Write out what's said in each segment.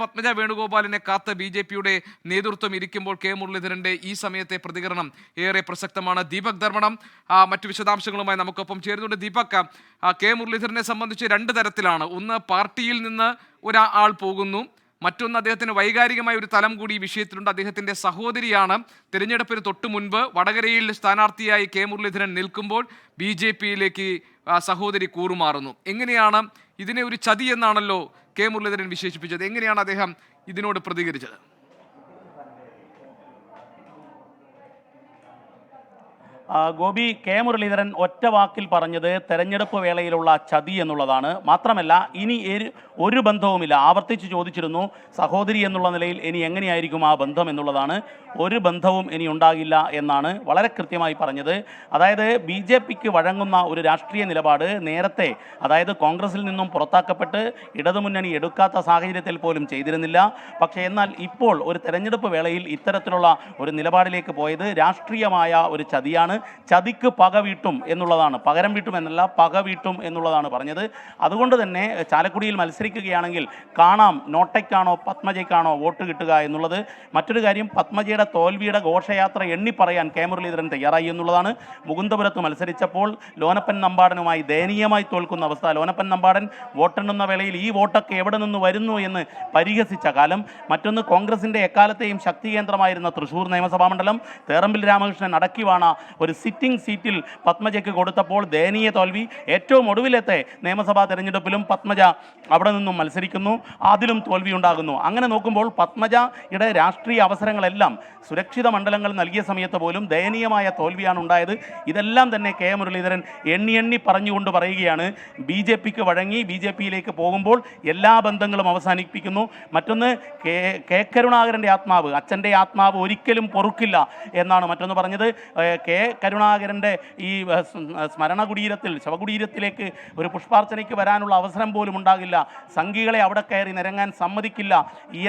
പത്മജ വേണുഗോപാലിനെ കാത്ത B J പിയുടെ നേതൃത്വം ഇരിക്കുമ്പോൾ കെ മുരളീധരന്റെ ഈ സമയത്തെ പ്രതികരണം ഏറെ പ്രസക്തമാണ്. ദീപക് ധർമ്മണം മറ്റു വിശദാംശങ്ങളുമായി നമുക്കൊപ്പം ചേരുന്നുണ്ട്. ദീപക് കെ മുരളീധരനെ സംബന്ധിച്ച് രണ്ട് തരത്തിലാണ്. ഒന്ന് പാർട്ടിയിൽ നിന്ന് ഒരാൾ പോകുന്നു. മറ്റൊന്ന് അദ്ദേഹത്തിന് വൈകാരികമായ ഒരു തലം കൂടി ഈ വിഷയത്തിലുണ്ട്. അദ്ദേഹത്തിന്റെ സഹോദരിയാണ്. തിരഞ്ഞെടുപ്പിന് തൊട്ടു മുൻപ് വടകരയിൽ സ്ഥാനാർത്ഥിയായി കെ മുരളീധരൻ നിൽക്കുമ്പോൾ ബി ജെ പിയിലേക്ക് സഹോദരി കൂറുമാറുന്നു. എങ്ങനെയാണ് ഇതിനെ ഒരു ചതി എന്നാണല്ലോ കെ മുരളീധരൻ വിശേഷിപ്പിച്ചത്? എങ്ങനെയാണ് അദ്ദേഹം ഇതിനോട് പ്രതികരിച്ചത്? ഗോപി കെ മുരളീധരൻ ഒറ്റ വാക്കിൽ പറഞ്ഞത് തെരഞ്ഞെടുപ്പ് വേളയിലുള്ള ചതി എന്നുള്ളതാണ്. മാത്രമല്ല ഇനി ഒരു- ബന്ധവുമില്ല. ആവർത്തിച്ച് ചോദിച്ചിരുന്നു സഹോദരി എന്നുള്ള നിലയിൽ ഇനി എങ്ങനെയായിരിക്കും ആ ബന്ധം എന്നുള്ളതാണ്. ഒരു ബന്ധവും ഇനി ഉണ്ടാകില്ല എന്നാണ് വളരെ കൃത്യമായി പറഞ്ഞത്. അതായത് ബി ജെ പിക്ക് വഴങ്ങുന്ന ഒരു രാഷ്ട്രീയ നിലപാട് നേരത്തെ അതായത് കോൺഗ്രസിൽ നിന്നും പുറത്താക്കപ്പെട്ട് ഇടതുമുന്നണി എടുക്കാത്ത സാഹചര്യത്തിൽ പോലും ചെയ്തിരുന്നില്ല. പക്ഷേ എന്നാൽ ഇപ്പോൾ ഒരു തെരഞ്ഞെടുപ്പ് വേളയിൽ ഇത്തരത്തിലുള്ള ഒരു നിലപാടിലേക്ക് പോയത് രാഷ്ട്രീയമായ ഒരു ചതിയാണ്. ചതിക്ക് പക വീട്ടും എന്നുള്ളതാണ്. പകരം വീട്ടും എന്നല്ല പക വീട്ടും എന്നുള്ളതാണ് പറഞ്ഞത്. അതുകൊണ്ട് തന്നെ ചാലക്കുടിയിൽ മത്സരിക്കുകയാണെങ്കിൽ കാണാം നോട്ടയ്ക്കാണോ പത്മജയ്ക്കാണോ വോട്ട് കിട്ടുക എന്നുള്ളത്. മറ്റൊരു കാര്യം പത്മജയുടെ തോൽവിയുടെ ഘോഷയാത്ര എണ്ണി പറയാൻ കെ മുരളീധരൻ തയ്യാറായി എന്നുള്ളതാണ്. മുകുന്ദപുരത്ത് മത്സരിച്ചപ്പോൾ ലോനപ്പൻ നമ്പാടനുമായി ദയനീയമായി തോൽക്കുന്ന അവസ്ഥ. ലോനപ്പൻ നമ്പാടൻ വോട്ടെണ്ണുന്ന വേളയിൽ ഈ വോട്ടൊക്കെ എവിടെ നിന്ന് വരുന്നു എന്ന് പരിഹസിച്ച കാലം. മറ്റൊന്ന് കോൺഗ്രസിന്റെ എക്കാലത്തെയും ശക്തി കേന്ദ്രമായിരുന്ന തൃശൂർ നിയമസഭാ മണ്ഡലം. തേറമ്പിൽ രാമകൃഷ്ണൻ അടക്കി വാണ ഒരു സിറ്റിംഗ് സീറ്റിൽ പത്മജയ്ക്ക് കൊടുത്തപ്പോൾ ദയനീയ തോൽവി. ഏറ്റവും ഒടുവിലത്തെ നിയമസഭാ തെരഞ്ഞെടുപ്പിലും പത്മജ അവിടെ നിന്നും മത്സരിക്കുന്നു. അതിലും തോൽവി ഉണ്ടാകുന്നു. അങ്ങനെ നോക്കുമ്പോൾ പത്മജയുടെ രാഷ്ട്രീയ അവസരങ്ങളെല്ലാം സുരക്ഷിത മണ്ഡലങ്ങൾ നൽകിയ സമയത്ത് പോലും ദയനീയമായ തോൽവിയാണ് ഉണ്ടായത്. ഇതെല്ലാം തന്നെ കെ മുരളീധരൻ എണ്ണി എണ്ണി പറഞ്ഞുകൊണ്ട് പറയുകയാണ്. ബി ജെ പിക്ക് വഴങ്ങി ബി ജെ പിയിലേക്ക് പോകുമ്പോൾ എല്ലാ ബന്ധങ്ങളും അവസാനിപ്പിക്കുന്നു. മറ്റൊന്ന് കെ കെ കരുണാകരന്റെ ആത്മാവ് അച്ഛന്റെ ആത്മാവ് ഒരിക്കലും പൊറുക്കില്ല എന്നാണ് മറ്റൊന്ന് പറഞ്ഞത്. കെ കരുണാകരന്റെ ഈ സ്മരണ കുടീരത്തിൽ ശവകുടീരത്തിലേക്ക് ഒരു പുഷ്പാർച്ചനയ്ക്ക് വരാനുള്ള അവസരം പോലും ഉണ്ടാകില്ല. സംഘികളെ അവിടെ കയറി നിരങ്ങാൻ സമ്മതിക്കില്ല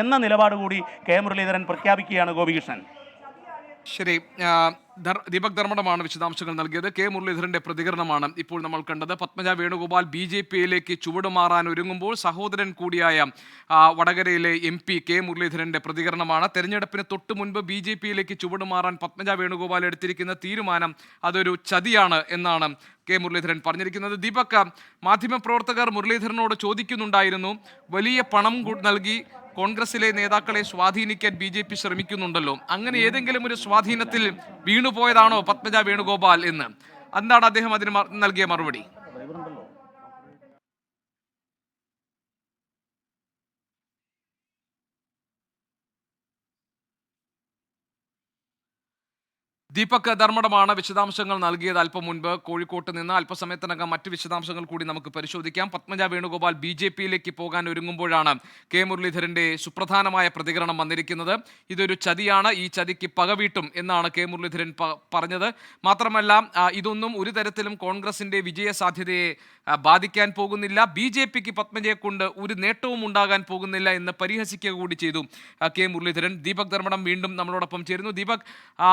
എന്ന നിലപാട് കൂടി കെ മുരളീധരൻ പ്രഖ്യാപിക്കുകയാണ് ഗോപികൃഷ്ണൻ. ശരി ദീപക് ധർമ്മടമാണ് വിശദാംശങ്ങൾ നൽകിയത്. കെ മുരളീധരന്റെ പ്രതികരണമാണ് ഇപ്പോൾ നമ്മൾ കണ്ടത്. പത്മജ വേണുഗോപാൽ ബി ജെ പിയിലേക്ക് ചുവടുമാറാൻ ഒരുങ്ങുമ്പോൾ സഹോദരൻ കൂടിയായ വടകരയിലെ എം പി കെ മുരളീധരന്റെ പ്രതികരണമാണ്. തെരഞ്ഞെടുപ്പിന് തൊട്ടു മുൻപ് ബി ജെ പിയിലേക്ക് ചുവടുമാറാൻ പത്മജ വേണുഗോപാൽ എടുത്തിരിക്കുന്ന തീരുമാനം അതൊരു ചതിയാണ് എന്നാണ് കെ മുരളീധരൻ പറഞ്ഞിരിക്കുന്നത്. ദീപക് മാധ്യമപ്രവർത്തകർ മുരളീധരനോട് ചോദിക്കുന്നുണ്ടായിരുന്നു. വലിയ പണം നൽകി കോൺഗ്രസിലെ നേതാക്കളെ സ്വാധീനിക്കാൻ ബി ജെ പി ശ്രമിക്കുന്നുണ്ടല്ലോ. അങ്ങനെ ഏതെങ്കിലും ഒരു സ്വാധീനത്തിൽ വീണുപോയതാണോ പത്മജ വേണുഗോപാൽ എന്ന്? എന്താണ് അദ്ദേഹം അതിന് നൽകിയ മറുപടി? ദീപക് ധർമ്മടമാണ് വിശദാംശങ്ങൾ നൽകിയത് അല്പം മുൻപ്. കോഴിക്കോട്ട് നിന്ന് അല്പസമയത്തിനകം മറ്റ് വിശദാംശങ്ങൾ കൂടി നമുക്ക് പരിശോധിക്കാം. പത്മജ വേണുഗോപാൽ ബി ജെ പിയിലേക്ക് പോകാൻ ഒരുങ്ങുമ്പോഴാണ് കെ മുരളീധരന്റെ സുപ്രധാനമായ പ്രതികരണം വന്നിരിക്കുന്നത്. ഇതൊരു ചതിയാണ്. ഈ ചതിക്ക് പകവീട്ടും എന്നാണ് കെ മുരളീധരൻ പറഞ്ഞത്. മാത്രമല്ല ഇതൊന്നും ഒരു തരത്തിലും കോൺഗ്രസിന്റെ വിജയ സാധ്യതയെ ബാധിക്കാൻ പോകുന്നില്ല. ബി ജെ പിക്ക് പത്മജയെ കൊണ്ട് ഒരു നേട്ടവും ഉണ്ടാകാൻ പോകുന്നില്ല എന്ന് പരിഹസിക്കുക കൂടി ചെയ്തു കെ മുരളീധരൻ. ദീപക് ധർമ്മടം വീണ്ടും നമ്മളോടൊപ്പം ചേരുന്നു. ദീപക് ആ,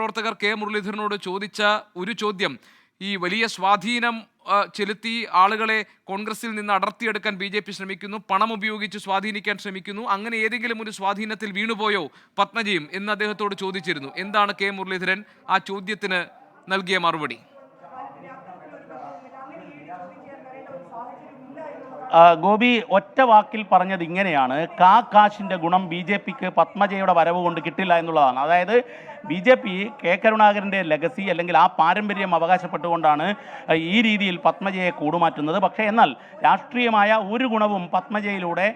മാധ്യമപ്രവർത്തകർ കെ മുരളീധരനോട് ചോദിച്ച ഒരു ചോദ്യം. ഈ വലിയ സ്വാധീനം ചെലുത്തി ആളുകളെ കോൺഗ്രസിൽ നിന്ന് അടർത്തിയെടുക്കാൻ ബി ജെ പി ശ്രമിക്കുന്നു പണം ഉപയോഗിച്ച് സ്വാധീനിക്കാൻ ശ്രമിക്കുന്നു അങ്ങനെ ഏതെങ്കിലും ഒരു സ്വാധീനത്തിൽ വീണുപോയോ പത്മജയും എന്ന് അദ്ദേഹത്തോട് ചോദിച്ചിരുന്നു. എന്താണ് കെ മുരളീധരൻ ആ ചോദ്യത്തിന് നൽകിയ മറുപടി ആ, ഗോപി ഒറ്റ വാക്കിൽ പറഞ്ഞത് ഇങ്ങനെയാണ്. കാ കാശിന്റെ ഗുണം ബി ജെ പിക്ക് പത്മജയുടെ വരവ് കൊണ്ട് കിട്ടില്ല എന്നുള്ളതാണ്. അതായത് ബി ജെ പി കെ കരുണാകരന്റെ ലെഗസി അല്ലെങ്കിൽ ആ പാരമ്പര്യം അവകാശപ്പെട്ടുകൊണ്ടാണ് ഈ രീതിയിൽ പത്മജയെ കൂടുമാറ്റുന്നത്. പക്ഷേ എന്നാൽ രാഷ്ട്രീയമായ ഒരു ഗുണവും പത്മജയിലൂടെ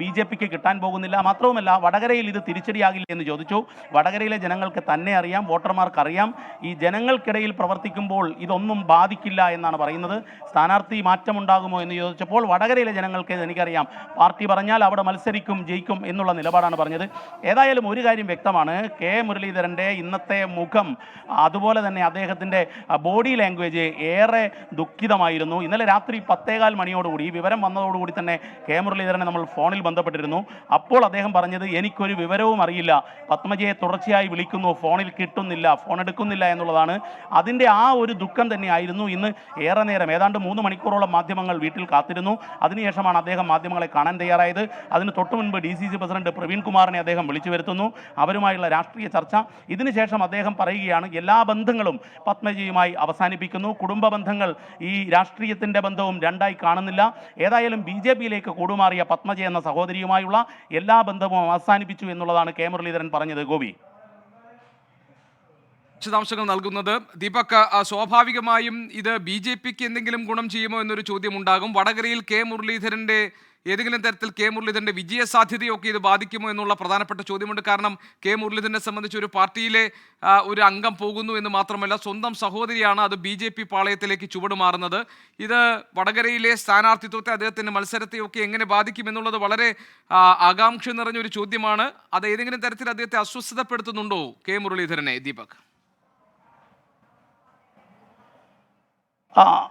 ബി ജെ പിക്ക് കിട്ടാൻ പോകുന്നില്ല. മാത്രവുമല്ല വടകരയിൽ ഇത് തിരിച്ചടിയാകില്ല എന്ന് ചോദിച്ചു. വടകരയിലെ ജനങ്ങൾക്ക് തന്നെ അറിയാം വോട്ടർമാർക്ക് അറിയാം. ഈ ജനങ്ങൾക്കിടയിൽ പ്രവർത്തിക്കുമ്പോൾ ഇതൊന്നും ബാധിക്കില്ല എന്നാണ് പറയുന്നത്. സ്ഥാനാർത്ഥി മാറ്റമുണ്ടാകുമോ എന്ന് ചോദിച്ചപ്പോൾ വടകരയിലെ ജനങ്ങൾക്ക് എനിക്കറിയാം. പാർട്ടി പറഞ്ഞാൽ അവിടെ മത്സരിക്കും ജയിക്കും എന്നുള്ള നിലപാടാണ് പറഞ്ഞത്. ഏതായാലും ഒരു കാര്യം വ്യക്തമാണ്. കെ മുരളീധരന്റെ ഇന്നത്തെ മുഖം അതുപോലെ തന്നെ അദ്ദേഹത്തിന്റെ ബോഡി ലാംഗ്വേജ് ഏറെ ദുഃഖിതമായിരുന്നു. ഇന്നലെ രാത്രി പത്തേകാൽ മണിയോടുകൂടി വിവരം വന്നതോടുകൂടി തന്നെ കെ മുരളീധരനെ നമ്മൾ ഫോണിൽ ബന്ധപ്പെട്ടിരുന്നു. അപ്പോൾ അദ്ദേഹം പറഞ്ഞത് എനിക്കൊരു വിവരവും അറിയില്ല. പത്മജയെ തുടർച്ചയായി വിളിക്കുന്നു. ഫോണിൽ കിട്ടുന്നില്ല. ഫോൺ എടുക്കുന്നില്ല എന്നുള്ളതാണ്. അതിന്റെ ആ ഒരു ദുഃഖം തന്നെയായിരുന്നു ഇന്ന് ഏറെ നേരം. ഏതാണ്ട് മൂന്ന് മണിക്കൂറോളം മാധ്യമങ്ങൾ വീട്ടിൽ കാത്തിരുന്നു. അതിനുശേഷമാണ് അദ്ദേഹം മാധ്യമങ്ങളെ കാണാൻ തയ്യാറായത്. അതിന് തൊട്ടു മുൻപ് D C C president Praveen കുമാറിനെ അദ്ദേഹം വിളിച്ചു വരുത്തുന്നു. അവരുമായുള്ള രാഷ്ട്രീയ ചർച്ച. ഇതിനുശേഷം അദ്ദേഹം പറയുകയാണ് എല്ലാ ബന്ധങ്ങളും പത്മജിയുമായി അവസാനിപ്പിക്കുന്നു. കുടുംബ ബന്ധങ്ങൾ ഈ രാഷ്ട്രീയത്തിന്റെ ബന്ധവും രണ്ടായി കാണുന്നില്ല. ഏതായാലും ബി ജെ പിയിലേക്ക് കൂടുമാറിയ പത്മജ എന്ന സഹോദരിയുമായുള്ള എല്ലാ ബന്ധവും അവസാനിപ്പിച്ചു എന്നുള്ളതാണ് കെ മുരളീധരൻ പറഞ്ഞത്. ഗോപി. വിശദാംശങ്ങൾ നൽകുന്നത്. ദീപക് സ്വാഭാവികമായും ഇത് ബി ജെ പിക്ക് എന്തെങ്കിലും ഗുണം ചെയ്യുമോ എന്നൊരു ചോദ്യം ഉണ്ടാകും വടകരയിൽ കെ മുരളീധരന്റെ ഏതെങ്കിലും തരത്തിൽ കെ മുരളീധരന്റെ വിജയ സാധ്യതയൊക്കെ ഇത് ബാധിക്കുമോ എന്നുള്ള പ്രധാനപ്പെട്ട ചോദ്യമുണ്ട്. കാരണം കെ മുരളീധരനെ സംബന്ധിച്ച് ഒരു പാർട്ടിയിലെ ഒരു അംഗം പോകുന്നു എന്ന് മാത്രമല്ല സ്വന്തം സഹോദരിയാണ് അത് ബി ജെ പി പാളയത്തിലേക്ക് ചുവടുമാറുന്നത് ഇത് വടകരയിലെ സ്ഥാനാർത്ഥിത്വത്തെ അദ്ദേഹത്തിന്റെ മത്സരത്തെയൊക്കെ എങ്ങനെ ബാധിക്കും എന്നുള്ളത് വളരെ ആകാംക്ഷ നിറഞ്ഞൊരു ചോദ്യമാണ്. അത് ഏതെങ്കിലും തരത്തിൽ അദ്ദേഹത്തെ അസ്വസ്ഥതപ്പെടുത്തുന്നുണ്ടോ കെ മുരളീധരനെ ദീപക്? uh,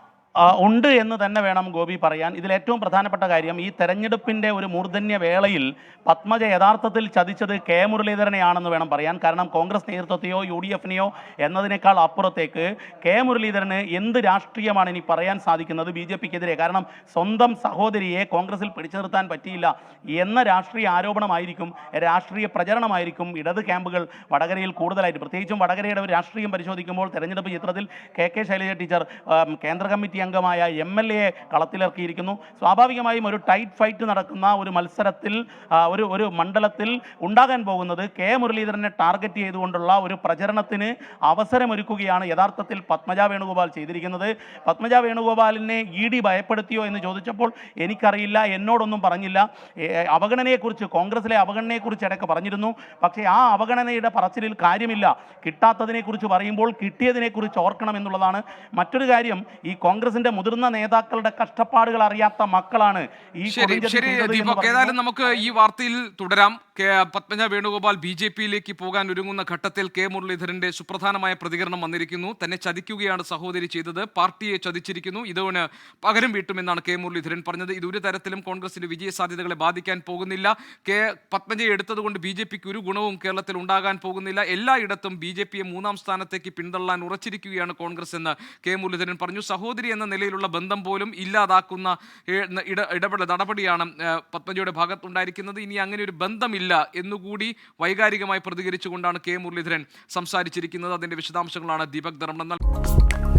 ഉണ്ട് എന്ന് തന്നെ വേണം ഗോപി പറയാൻ. ഇതിൽ ഏറ്റവും പ്രധാനപ്പെട്ട കാര്യം ഈ തെരഞ്ഞെടുപ്പിന്റെ ഒരു മൂർധന്യ വേളയിൽ പത്മജ യഥാർത്ഥത്തിൽ ചതിച്ചത് കെ മുരളീധരനെയാണെന്ന് വേണം പറയാൻ. കാരണം കോൺഗ്രസ് നേതൃത്വത്തെയോ യു ഡി എഫിനെയോ എന്നതിനേക്കാൾ അപ്പുറത്തേക്ക് കെ മുരളീധരന് എന്ത് രാഷ്ട്രീയമാണ് ഇനി പറയാൻ സാധിക്കുന്നത് ബി ജെ പിക്കെതിരെ? കാരണം സ്വന്തം സഹോദരിയെ കോൺഗ്രസിൽ പിടിച്ചു നിർത്താൻ പറ്റിയില്ല എന്ന രാഷ്ട്രീയ ആരോപണമായിരിക്കും രാഷ്ട്രീയ പ്രചരണമായിരിക്കും ഇടത് ക്യാമ്പുകൾ വടകരയിൽ കൂടുതലായിട്ട്. പ്രത്യേകിച്ചും വടകരയുടെ ഒരു രാഷ്ട്രീയം പരിശോധിക്കുമ്പോൾ തെരഞ്ഞെടുപ്പ് ചിത്രത്തിൽ കെ കെ ശൈലജ ടീച്ചർ കേന്ദ്ര കമ്മിറ്റി അംഗമായ എം എൽ എയെ കളത്തിലിറക്കിയിരിക്കുന്നു. സ്വാഭാവികമായും ഒരു ടൈറ്റ് ഫൈറ്റ് നടക്കുന്ന ഒരു മത്സരത്തിൽ ഒരു ഒരു മണ്ഡലത്തിൽ ഉണ്ടാകാൻ പോകുന്നത് കെ മുരളീധരനെ ടാർഗറ്റ് ചെയ്തുകൊണ്ടുള്ള ഒരു പ്രചരണത്തിന് അവസരമൊരുക്കുകയാണ് യഥാർത്ഥത്തിൽ പത്മജ വേണുഗോപാൽ ചെയ്തിരിക്കുന്നത്. പത്മജ വേണുഗോപാലിനെ ഇ ഡി ഭയപ്പെടുത്തിയോ എന്ന് ചോദിച്ചപ്പോൾ എനിക്കറിയില്ല എന്നോടൊന്നും പറഞ്ഞില്ല. അവഗണനയെക്കുറിച്ച് കോൺഗ്രസിലെ അവഗണനയെക്കുറിച്ച് ഇടയ്ക്ക് പറഞ്ഞിരുന്നു. പക്ഷേ ആ അവഗണനയുടെ പറച്ചിലിൽ കാര്യമില്ല. കിട്ടാത്തതിനെക്കുറിച്ച് പറയുമ്പോൾ കിട്ടിയതിനെക്കുറിച്ച് ഓർക്കണം എന്നുള്ളതാണ്. മറ്റൊരു കാര്യം ഈ കോൺഗ്രസിന്റെ മുതിർന്ന നേതാക്കളുടെ കഷ്ടപ്പാടുകൾ അറിയാത്ത മക്കളാണ് ഈ ശരി ശരി ദീപക്. ഏതായാലും നമുക്ക് ഈ വാർത്തയിൽ തുടരാം. പത്മജ വേണുഗോപാൽ ബി ജെ പിയിലേക്ക് പോകാൻ ഒരുങ്ങുന്ന ഘട്ടത്തിൽ കെ മുരളീധരന്റെ സുപ്രധാനമായ പ്രതികരണം വന്നിരിക്കുന്നു. തന്നെ ചതിക്കുകയാണ് സഹോദരി ചെയ്തത്. പാർട്ടിയെ ചതിച്ചിരിക്കുന്നു. ഇതോന് പകരം വീട്ടുമെന്നാണ് കെ മുരളീധരൻ പറഞ്ഞത്. ഇത് ഒരു തരത്തിലും കോൺഗ്രസിന്റെ വിജയ സാധ്യതകളെ ബാധിക്കാൻ പോകുന്നില്ല. കെ പത്മജയെ എടുത്തതുകൊണ്ട് ബി ജെ പിക്ക് ഒരു ഗുണവും കേരളത്തിൽ ഉണ്ടാകാൻ പോകുന്നില്ല. എല്ലായിടത്തും ബി ജെ പിയെ മൂന്നാം സ്ഥാനത്തേക്ക് പിന്തള്ളാൻ ഉറച്ചിരിക്കുകയാണ് കോൺഗ്രസ് എന്ന് കെ മുരളീധരൻ പറഞ്ഞു. സഹോദരി എന്ന നിലയിലുള്ള ബന്ധം പോലും ഇല്ലാതാക്കുന്ന ഇട ഇടപെടൽ നടപടിയാണ് പത്മജിയുടെ ഭാഗത്തുണ്ടായിരിക്കുന്നത്. ഇനി അങ്ങനെ ഒരു ബന്ധമില്ല എന്നുകൂടി വൈകാരികമായി പ്രതികരിച്ചുകൊണ്ടാണ് കെ മുരളീധരൻ സംസാരിച്ചിരിക്കുന്നത്. അതിന്റെ വിശദാംശങ്ങളാണ് ദീപക് ധർമ്മ